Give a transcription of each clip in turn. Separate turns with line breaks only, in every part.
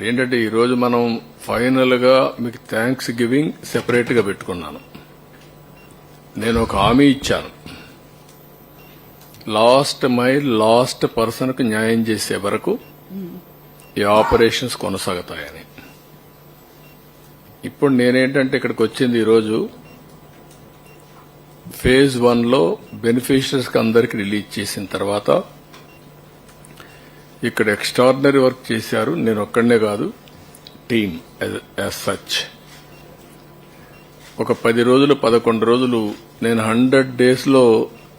ఇప్పుడు ఏంటంటే ఈరోజు మనం ఫైనల్గా మీకు థ్యాంక్స్ గివింగ్ సెపరేట్గా పెట్టుకున్నాను. నేను ఒక హామీ ఇచ్చాను. లాస్ట్ మైల్ లాస్ట్ పర్సన్కు న్యాయం చేసే వరకు ఈ ఆపరేషన్స్ కొనసాగుతాయని. ఇప్పుడు నేనేంటంటే ఇక్కడికి వచ్చింది ఈరోజు ఫేజ్ వన్లో బెనిఫిషరీస్కి అందరికీ అందరికి రిలీజ్ చేసిన తర్వాత ఇక్కడ ఎక్స్ట్రాడినరీ వర్క్ చేశారు. నేను ఒక్కడనే కాదు టీమ్ యాజ్ సచ్ ఒక పది రోజులు పదకొండు రోజులు నేను హండ్రెడ్ డేస్లో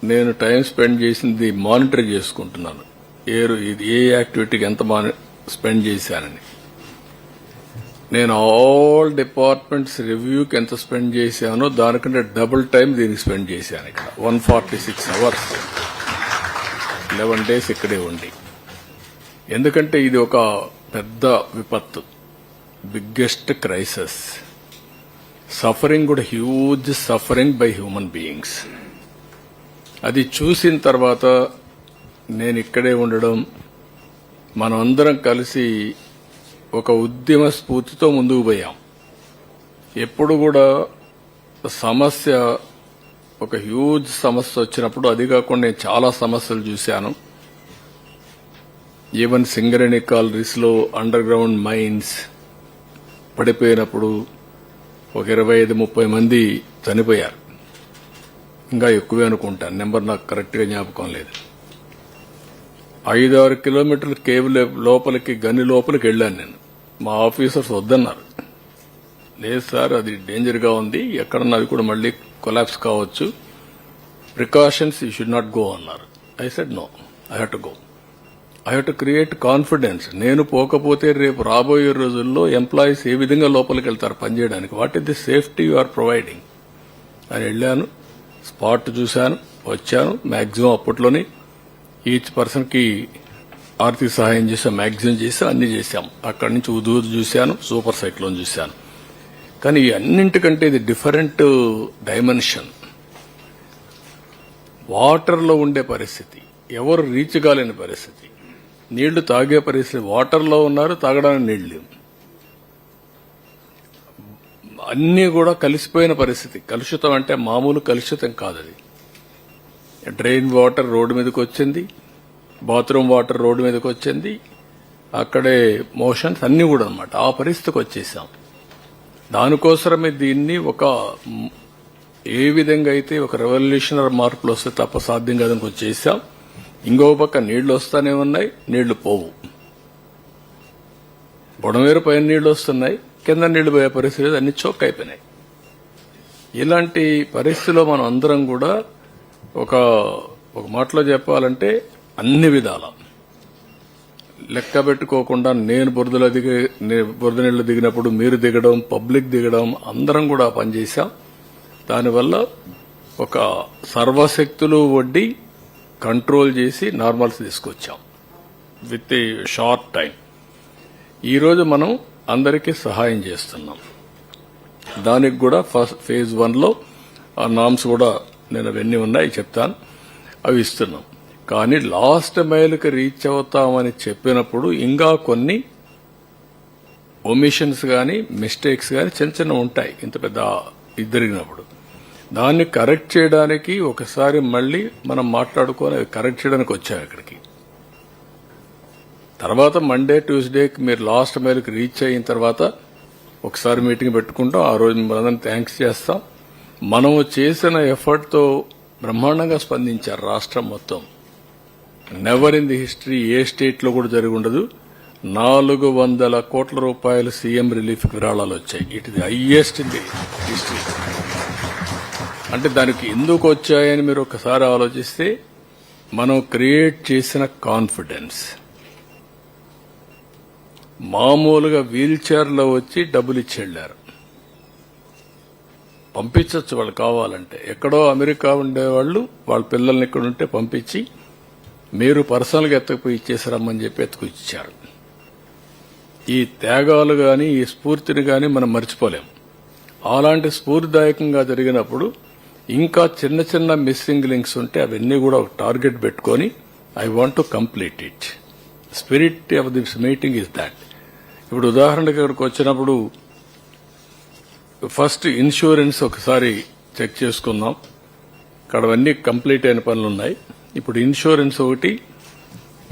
నేను టైం స్పెండ్ చేసింది మానిటర్ చేసుకుంటున్నాను. ఏ ఇది ఏ యాక్టివిటీకి ఎంత స్పెండ్ చేశానని. నేను ఆల్ డిపార్ట్మెంట్స్ రివ్యూకి ఎంత స్పెండ్ చేశానో దానికంటే డబుల్ టైం దీనికి స్పెండ్ చేశాను ఇక్కడ. One forty six hours eleven days ఇక్కడే ఉండి. ఎందుకంటే ఇది ఒక పెద్ద విపత్తు. బిగ్గెస్ట్ క్రైసిస్ సఫరింగ్ కూడా huge suffering by human beings అది చూసిన తర్వాత నేను ఇక్కడే ఉండడం మనం అందరం కలిసి ఒక ఉద్యమ స్ఫూర్తితో ముందుకు పోయాం. ఎప్పుడు కూడా సమస్య ఒక హ్యూజ్ సమస్య వచ్చినప్పుడు అది కాకుండా నేను చాలా సమస్యలు చూశాను. ఈవెన్ సింగరేణి కాలరీస్లో అండర్ గ్రౌండ్ మైన్స్ పడిపోయినప్పుడు ఒక ఇరవై ఐదు ముప్పై మంది చనిపోయారు. ఇంకా ఎక్కువే అనుకుంటాను. నెంబర్ నాకు కరెక్ట్గా జ్ఞాపకం లేదు. ఐదు ఆరు కిలోమీటర్ల కేబుల్ లోపలికి గని లోపలికి వెళ్ళాను నేను. మా ఆఫీసర్స్ వద్దన్నారు. లేదు సార్ అది డేంజర్గా ఉంది. ఎక్కడన్నా అది కూడా మళ్ళీ కొలాప్స్ కావచ్చు. Precautions you should not go అన్నారు. I said no I have to go I have to create confidence నేను పోకపోతే రేపు రాబోయే రోజుల్లో ఎంప్లాయీస్ ఏ విధంగా లోపలికి వెళ్తారు పనిచేయడానికి what is the safety you are providing అని వెళ్ళాను స్పాట్ చూశాను వచ్చాను మ్యాక్సిమం అప్పట్లోనే ఈచ్ పర్సన్కి ఆర్థిక సహాయం చేసాం మ్యాక్సిమం చేసాం అన్ని చేశాం. అక్కడి నుంచి ఉదూదు చూశాను సూపర్ సైక్లోన్ చూశాను. కానీ ఈ అన్నింటికంటే ఇది డిఫరెంట్ డైమెన్షన్ వాటర్లో ఉండే పరిస్థితి ఎవరు రీచ్ కాలేని పరిస్థితి. నీళ్ళు తాగే పరిస్థితి వాటర్లో ఉన్నారు తాగడానికి నీళ్ళు లేవు. అన్నీ కూడా కలిసిపోయిన పరిస్థితి. కలుషితం అంటే మామూలు కలుషితం కాదు అది డ్రైన్ వాటర్ రోడ్డు మీదకి వచ్చింది బాత్రూమ్ వాటర్ రోడ్డు మీదకి వచ్చింది అక్కడే మోషన్స్ అన్నీ కూడా అనమాట ఆ పరిస్థితికి వచ్చేసాం. దానికోసమే దీన్ని ఒక ఏ విధంగా అయితే ఒక రెవల్యూషనరీ మార్పులు వస్తే తప్ప సాధ్యం కాదని వచ్చేసాం ఇంకో పక్క నీళ్ళు వస్తానే ఉన్నాయి నీళ్ళు పోవు. బుడమేరు పైన నీళ్ళు వస్తున్నాయి కింద నీళ్ళు పోయే పరిస్థితి అన్ని చోక్ అయిపోయినాయి ఇలాంటి పరిస్థితిలో మనం అందరం కూడా ఒక ఒక మాటలో చెప్పాలంటే అన్ని విధాల. లెక్క పెట్టుకోకుండా నేను బురదలో దిగి బురద నీళ్ళు దిగినప్పుడు మీరు దిగడం పబ్లిక్ దిగడం అందరం కూడా పనిచేశాం దానివల్ల ఒక సర్వశక్తులు వడ్డీ కంట్రోల్ చేసి నార్మల్స్ తీసుకొచ్చాం. With a short time. ఈరోజు మనం అందరికీ సహాయం చేస్తున్నాం. దానికి కూడా ఫస్ట్ ఫేజ్ వన్లో ఆ నామ్స్ కూడా నేను అవన్నీ ఉన్నాయి చెప్తాను. అవి ఇస్తున్నాం. కానీ లాస్ట్ మైల్కి రీచ్ అవుతామని చెప్పినప్పుడు ఇంకా కొన్ని ఒమిషన్స్ కానీ మిస్టేక్స్ కానీ చిన్న చిన్న ఉంటాయి. ఇంత పెద్ద ఇది జరిగినప్పుడు దాన్ని కరెక్ట్ చేయడానికి ఒకసారి మళ్ళీ మనం మాట్లాడుకొని అవి కరెక్ట్ చేయడానికి వచ్చాం ఇక్కడికి తర్వాత మండే ట్యూస్డేకి మీరు లాస్ట్ మైల్కి రీచ్ అయిన తర్వాత ఒకసారి మీటింగ్ పెట్టుకుంటాం. ఆ రోజు మనందరం థ్యాంక్స్ చేస్తాం. మనం చేసిన ఎఫర్ట్తో బ్రహ్మాండంగా స్పందించారు రాష్ట్రం మొత్తం. నెవర్ ఇన్ ది హిస్టరీ ఏ స్టేట్లో కూడా జరిగి ఉండదు. నాలుగు వందల కోట్ల రూపాయలు సీఎం రిలీఫ్ విరాళాలు వచ్చాయి. It the highest in the history అంటే దానికి ఎందుకు వచ్చాయని మీరు ఒకసారి ఆలోచిస్తే మనం క్రియేట్ చేసిన కాన్ఫిడెన్స్. మామూలుగా వీల్ చైర్లో వచ్చి డబ్బులు ఇచ్చి వెళ్ళారు పంపించవచ్చు వాళ్ళు కావాలంటే. ఎక్కడో అమెరికా ఉండేవాళ్ళు వాళ్ళ పిల్లల్ని ఇక్కడ ఉంటే పంపించి మీరు పర్సనల్గా ఎత్తకపోయి ఇచ్చేసారమ్మని చెప్పి ఎత్తుకు ఇచ్చారు. ఈ త్యాగాలు కానీ ఈ స్ఫూర్తిని కానీ మనం మర్చిపోలేం. అలాంటి స్ఫూర్తిదాయకంగా జరిగినప్పుడు ఇంకా చిన్న చిన్న మిస్సింగ్ లింక్స్ ఉంటే అవన్నీ కూడా ఒక టార్గెట్ పెట్టుకొని I want to complete it spirit of this meeting is that ఇప్పుడు ఉదాహరణకి ఇక్కడికి వచ్చినప్పుడు ఫస్ట్ ఇన్సూరెన్స్ ఒకసారి చెక్ చేసుకుందాం. ఇక్కడ అవన్నీ కంప్లీట్ అయిన పనులు ఉన్నాయి. ఇప్పుడు ఇన్సూరెన్స్ ఒకటి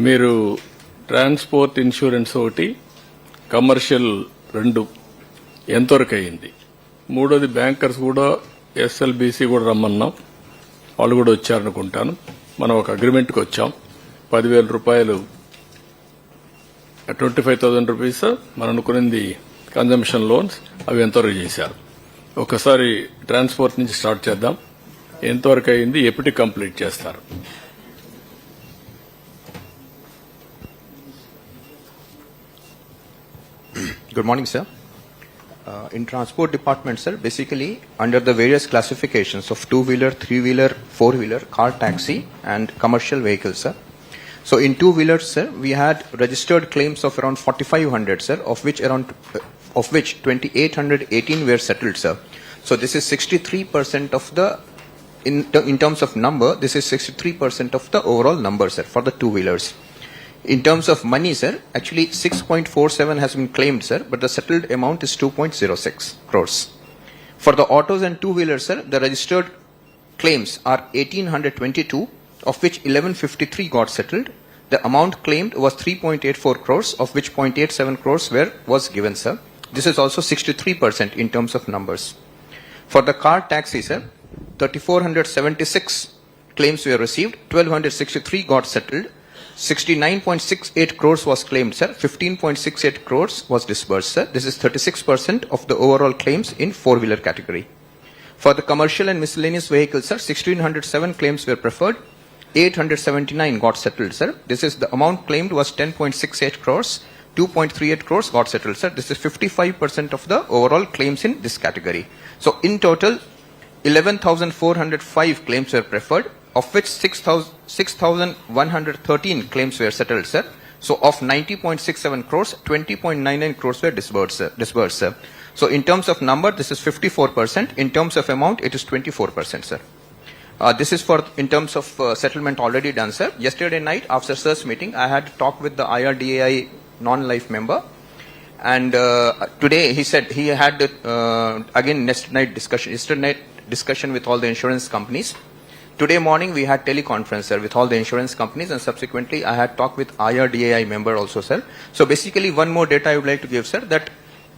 మీరు ట్రాన్స్పోర్ట్ ఇన్సూరెన్స్ ఒకటి కమర్షియల్ రెండు ఎంతవరకు అయింది మూడోది బ్యాంకర్స్ కూడా ఎస్ఎల్బీసీ కూడా రమ్మన్నాం. వాళ్ళు కూడా వచ్చారనుకుంటాను. మనం ఒక అగ్రిమెంట్కి వచ్చాం. పదివేల రూపాయలు ట్వంటీ ఫైవ్ థౌసండ్ రూపీస్ మనం అనుకున్నది కన్జంప్షన్ లోన్స్ అవి ఎంతవరకు చేశారు. ఒకసారి ట్రాన్స్పోర్ట్ నుంచి స్టార్ట్ చేద్దాం. ఎంతవరకు అయింది ఎప్పటికి కంప్లీట్ చేస్తారు?
Good morning sir Uh, in transport department, sir, basically under the various classifications of two-wheeler, three-wheeler, four-wheeler, car taxi, and commercial vehicles, sir. So in two-wheelers, sir, we had registered claims of around 4,500, sir, of which around of which 2,818 were settled, sir. So this is 63% of the in in terms of number, this is 63% of the overall number, sir, for the two-wheelers. In terms of money, sir, actually 6.47 has been claimed, sir, but the settled amount is 2.06 crores. For the autos and two-wheelers, sir, the registered claims are 1822, of which 1153 got settled. The amount claimed was 3.84 crores, of which 0.87 crores were was given, sir. This is also 63% in terms of numbers. For the car taxi, sir, 3476 claims were received, 1263 got settled, 69.68 crores was claimed, sir. 15.68 crores was disbursed, sir. This is 36% of the overall claims in four-wheeler category. For the commercial and miscellaneous vehicles, sir, 1607 claims were preferred. 879 got settled, sir. This is the amount claimed was 10.68 crores. 2.38 crores got settled, sir. This is 55% of the overall claims in this category. So in total, 11,405 claims were preferred, of which 6,000 6,113 claims were settled, sir. So of 90.67 crores, 20.99 crores were disbursed, sir. disbursed, sir. So in terms of number, this is 54%. In terms of amount, it is 24%, sir. Uh, this is for in terms of uh, settlement already done, sir. Yesterday night, after sir's meeting, I had talked with the IRDAI non-life member, and uh, today he said he had uh, again next night discussion, yesterday night discussion with all the insurance companies. Today morning we had teleconference, sir, with all the insurance companies, and subsequently I had talked with IRDAI member also, sir. So basically, one more data I would like to give, sir, that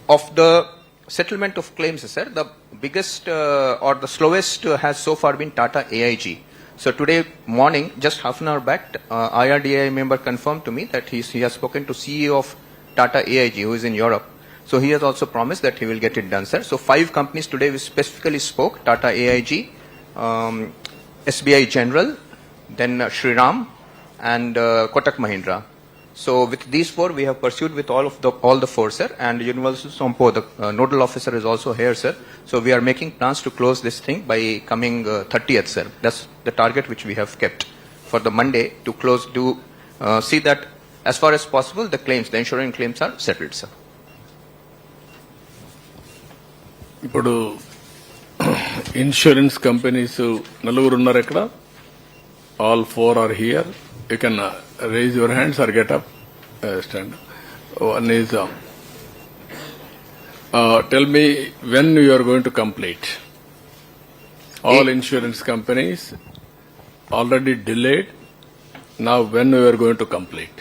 of the settlement of claims, sir, the biggest uh, or the slowest uh, has so far been Tata AIG. So today morning, just half an hour back, uh, IRDAI member confirmed to me that he has spoken to CEO of Tata AIG, who is in Europe. So he has also promised that he will get it done, sir. So five companies today we specifically spoke: Tata AIG, um, SBI General, then uh, Shriram, and uh, Kotak Mahindra. So with these four, we have pursued with all of the all the four, sir. And Universal Sompo, the uh, nodal officer, is also here, sir. So we are making plans to close this thing by coming uh, 30th, sir. That's the target which we have kept for the Monday to close. To uh, see that as far as possible, the claims, the insurance claims, are settled, sir.
ఇప్పుడు Insurance companies నలుగురు ఉన్నారు ఇక్కడ. All four are here you can raise your hands or get up stand one is tell me when you are going to complete all insurance companies already delayed నా when you are going to complete